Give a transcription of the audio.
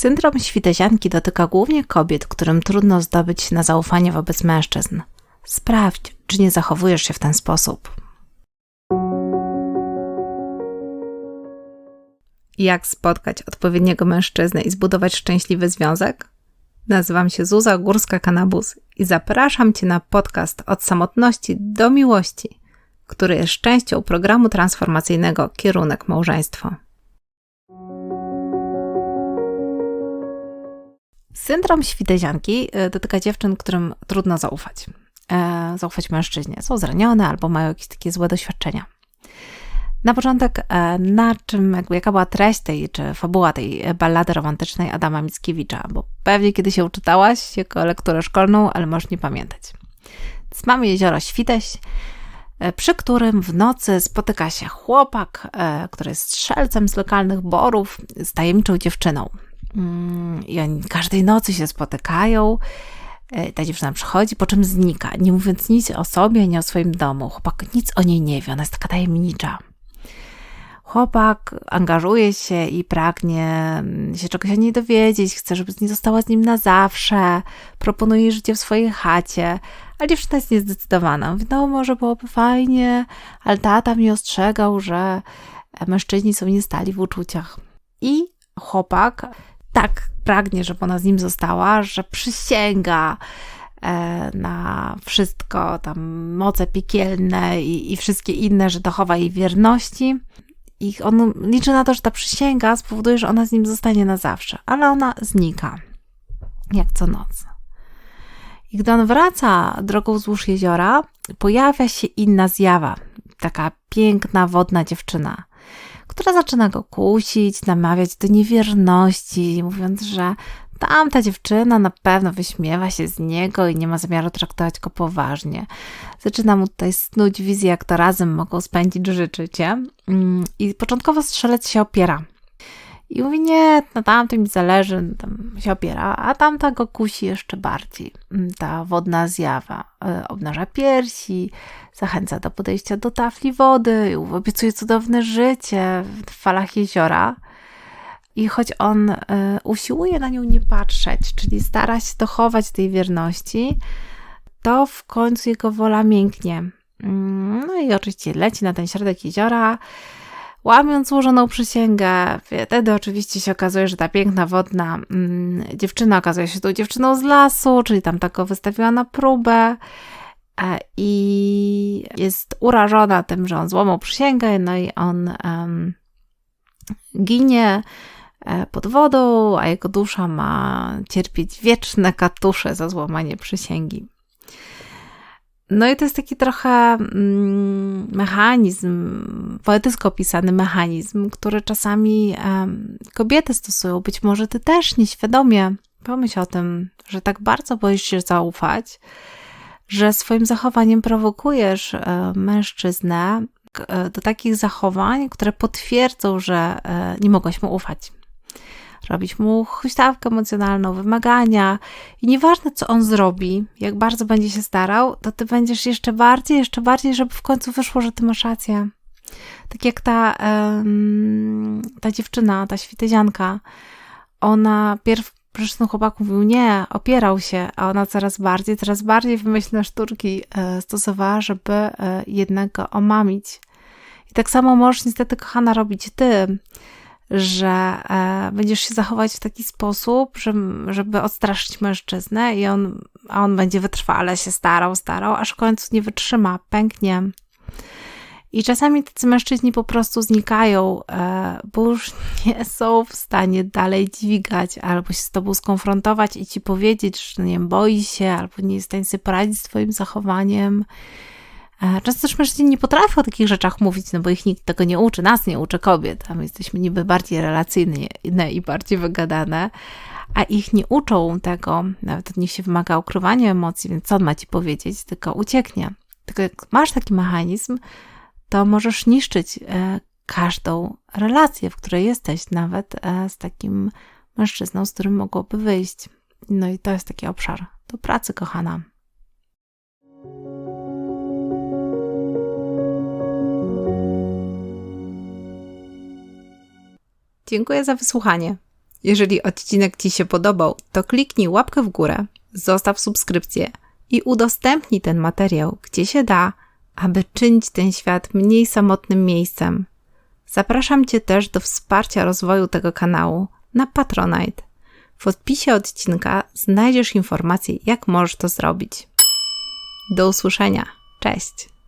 Syndrom świtezianki dotyka głównie kobiet, którym trudno zdobyć na zaufanie wobec mężczyzn. Sprawdź, czy nie zachowujesz się w ten sposób. Jak spotkać odpowiedniego mężczyznę i zbudować szczęśliwy związek? Nazywam się Zuza Górska-Kanabus i zapraszam Cię na podcast Od samotności do miłości, który jest częścią programu transformacyjnego Kierunek Małżeństwo. Syndrom świtezianki e, dotyka dziewczyn, którym trudno zaufać. E, zaufać mężczyźnie. Są zranione albo mają jakieś takie złe doświadczenia. Na początek, e, na czym, jakby, jaka była treść tej, czy fabuła tej ballady romantycznej Adama Mickiewicza? Bo pewnie kiedy się uczytałaś jako lekturę szkolną, ale możesz nie pamiętać. Więc mamy jezioro Świteś, przy którym w nocy spotyka się chłopak, który jest strzelcem z lokalnych borów, z tajemniczą dziewczyną. Mm, I oni każdej nocy się spotykają. E, ta dziewczyna przychodzi, po czym znika, nie mówiąc nic o sobie, nie o swoim domu. Chłopak nic o niej nie wie, ona jest taka tajemnicza. Chłopak angażuje się i pragnie mm, się czegoś o niej dowiedzieć, chce, żeby nie została z nim na zawsze, proponuje życie w swojej chacie, ale dziewczyna jest niezdecydowana. Mówi, no może byłoby fajnie, ale tata mnie ostrzegał, że mężczyźni są niestali w uczuciach. I chłopak tak pragnie, żeby ona z nim została, że przysięga e, na wszystko, tam moce piekielne i, i wszystkie inne, że dochowa jej wierności. I on liczy na to, że ta przysięga spowoduje, że ona z nim zostanie na zawsze, ale ona znika, jak co noc. I gdy on wraca drogą wzdłuż jeziora, pojawia się inna zjawa, taka piękna, wodna dziewczyna która zaczyna go kusić, namawiać do niewierności, mówiąc, że tamta dziewczyna na pewno wyśmiewa się z niego i nie ma zamiaru traktować go poważnie. Zaczyna mu tutaj snuć wizję, jak to razem mogą spędzić życie. Mm, I początkowo strzelec się opiera i mówi, nie, na tamtym mi zależy, tam się opiera, a tamta go kusi jeszcze bardziej. Mm, ta wodna zjawa e, obnaża piersi, zachęca do podejścia do tafli wody, obiecuje cudowne życie w falach jeziora. I choć on e, usiłuje na nią nie patrzeć, czyli stara się dochować tej wierności, to w końcu jego wola mięknie. Mm, no i oczywiście leci na ten środek jeziora, łamiąc złożoną przysięgę. Wtedy oczywiście się okazuje, że ta piękna wodna mm, dziewczyna okazuje się tą dziewczyną z lasu, czyli tam tako wystawiła na próbę e, i jest urażona tym, że on złamał przysięgę, no i on ginie e, pod wodą, a jego dusza ma cierpieć wieczne katusze za złamanie przysięgi. No i to jest taki trochę mm, mechanizm, poetycko opisany mechanizm, który czasami kobiety stosują. Być może ty też nieświadomie pomyśl o tym, że tak bardzo boisz się zaufać, że swoim zachowaniem prowokujesz e, mężczyznę e, do takich zachowań, które potwierdzą, że e, nie mogłaś mu ufać robić mu huśtawkę emocjonalną, wymagania i nieważne co on zrobi, jak bardzo będzie się starał, to ty będziesz jeszcze bardziej, jeszcze bardziej, żeby w końcu wyszło, że ty masz rację. Tak jak ta, ta dziewczyna, ta świtezianka, ona pierw ten chłopak mówił nie, opierał się, a ona coraz bardziej, coraz bardziej wymyślne sztuczki e, stosowała, żeby e, jednak go omamić. I tak samo możesz niestety, kochana, robić ty że e, będziesz się zachować w taki sposób, żeby, odstraszyć mężczyznę i on, a on będzie wytrwale się starał, starał, aż w końcu nie wytrzyma, pęknie. I czasami tacy mężczyźni po prostu znikają, e, bo już nie są w stanie dalej dźwigać, albo się z tobą skonfrontować i ci powiedzieć, że nie boi się, albo nie jest w stanie sobie poradzić z twoim zachowaniem często też mężczyźni nie potrafią o takich rzeczach mówić, no bo ich nikt tego nie uczy, nas nie uczy kobiet, a my jesteśmy niby bardziej relacyjne i bardziej wygadane, a ich nie uczą tego, nawet od nich się wymaga ukrywania emocji, więc co on ma ci powiedzieć, tylko ucieknie. Tylko jak masz taki mechanizm, to możesz niszczyć e, każdą relację, w której jesteś, nawet e, z takim mężczyzną, z którym mogłoby wyjść. No i to jest taki obszar do pracy, kochana. Dziękuję za wysłuchanie. Jeżeli odcinek Ci się podobał, to kliknij łapkę w górę, zostaw subskrypcję i udostępnij ten materiał, gdzie się da, aby czynić ten świat mniej samotnym miejscem. Zapraszam Cię też do wsparcia rozwoju tego kanału na Patronite. W odpisie odcinka znajdziesz informacje, jak możesz to zrobić. Do usłyszenia. Cześć!